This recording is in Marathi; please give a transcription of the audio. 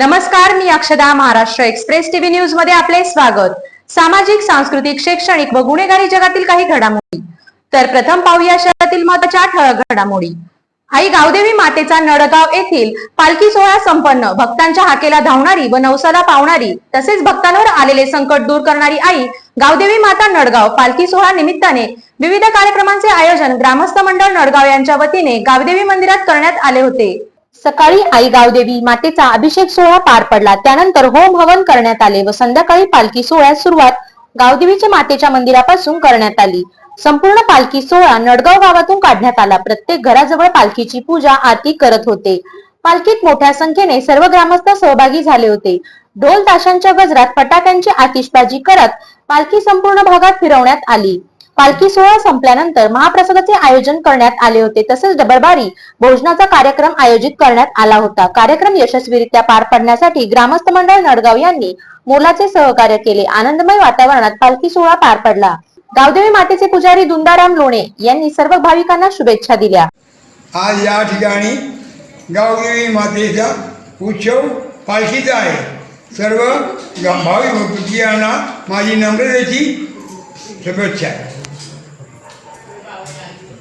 नमस्कार मी अक्षदा महाराष्ट्र एक्सप्रेस टीव्ही न्यूजमध्ये आपले स्वागत. सामाजिक सांस्कृतिक शैक्षणिक व गुन्हेगारी जगातील काही घडामोडी. तर प्रथम पाहूया शहरातील महत्त्वाच्या ठळक घडामोडी. आई गावदेवी मातेचा नडगाव येथील पालखी सोहळा संपन्न. भक्तांच्या हाकेला धावणारी व नवसाला पावणारी तसेच भक्तांवर आलेले संकट दूर करणारी आई गावदेवी माता नडगाव पालखी सोहळा निमित्ताने विविध कार्यक्रमांचे आयोजन ग्रामस्थ मंडळ नडगाव यांच्या वतीने गावदेवी मंदिरात करण्यात आले होते. सकाळी आई गावदेवी मातेचा अभिषेक सोहळा पार पडला. त्यानंतर होम हवन करण्यात आले व संध्याकाळी पालखी सोहळ्यास सुरुवात गावदेवीच्या मातेच्या मंदिरापासून करण्यात आली. संपूर्ण पालखी सोहळा नडगाव गावातून काढण्यात आला. प्रत्येक घराजवळ पालखीची पूजा आरती करत होते. पालखीत मोठ्या संख्येने सर्व ग्रामस्थ सहभागी झाले होते. ढोल ताशांच्या गजरात फटाक्यांची आतिषबाजी करत पालखी संपूर्ण भागात फिरवण्यात आली. पालखी सोहळा संपल्यानंतर महाप्रसादाचे आयोजन करण्यात आले होते. तसेच डबरबारी भोजनाचा कार्यक्रम आयोजित करण्यात आला होता. कार्यक्रम यशस्वीरित्या पार पडण्यासाठी ग्रामस्थ मंडळ नडगाव यांनी मोलाचे सहकार्य केले. आनंदमय वातावरणात पालखी सोहळा पार पडला. गावदेवी मातेचे पुजारी दुंदाराम लोणे यांनी सर्व भाविकांना शुभेच्छा दिल्या. आज या ठिकाणी गावदेवी मातेचा उत्सव पालखीचा आहे. सर्व भाविक भक्तियांना माझी नम्रतेची शुभेच्छा.